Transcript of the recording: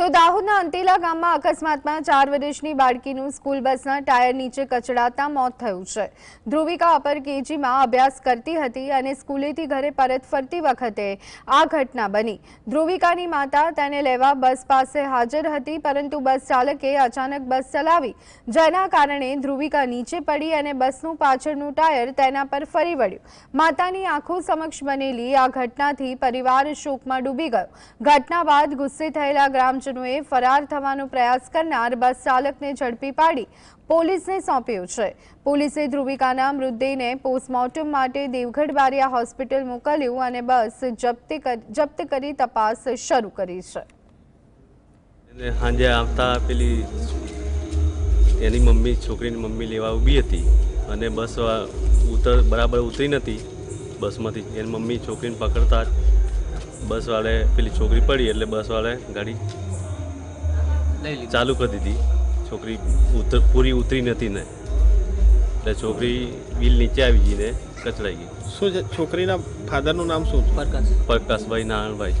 તો દાહોદના અંતેલા ગામમાં અકસ્માતમાં ચાર વર્ષની બાળકીનું સ્કૂલ બસના ટાયર નીચે કચડાતા મોત થયું છે. ધ્રુવિકા અપર કેજીમાં અભ્યાસ કરતી હતી અને સ્કૂલેથી ઘરે પરત ફરતી વખતે આ ઘટના બની. ધ્રુવિકાની માતા તેને લેવા બસ પાસે હાજર હતી, પરંતુ બસ ચાલકે અચાનક બસ ચલાવી. જેના કારણે ધ્રુવિકા નીચે પડી અને બસનું પાછળનું ટાયર તેના પર ફરી વળ્યું. માતાની આંખો સમક્ષ બનેલી આ ઘટનાથી પરિવાર શોકમાં ડૂબી ગયો. ઘટના બાદ ગુસ્સે થયેલા ગ્રામજનોએ ફરાર થવાનો પ્રયાસ કરનાર બસ ચાલકને ઝડપી પાડી પોલીસને સોંપ્યો છે. પોલીસે ધ્રુવિકાના મૃતદેહને પોસ્ટમોર્ટમ માટે દેવગઢ બારિયા હોસ્પિટલ મોકલ્યું અને બસ જપ્ત કરી તપાસ શરૂ કરી છે. એની મમ્મી, છોકરીની મમ્મી લેવા ઊભી હતી અને બસ ઉતર, બરાબર ઉતરી નથી બસમાંથી. એની મમ્મી છોકરીને પકડતા બસવાળે પેલી છોકરી પડી એટલે બસવાળે ગાડી ચાલુ કરી દીધી. છોકરી ઉતર પૂરી ઉતરી નથી ને. એટલે છોકરી બિલ નીચે આવી ગઈ ને કચડાઈ ગઈ. શું છે? છોકરીના ફાધરનું નામ શું છે? પ્રકાશ. પ્રકાશભાઈ નારાયણભાઈ.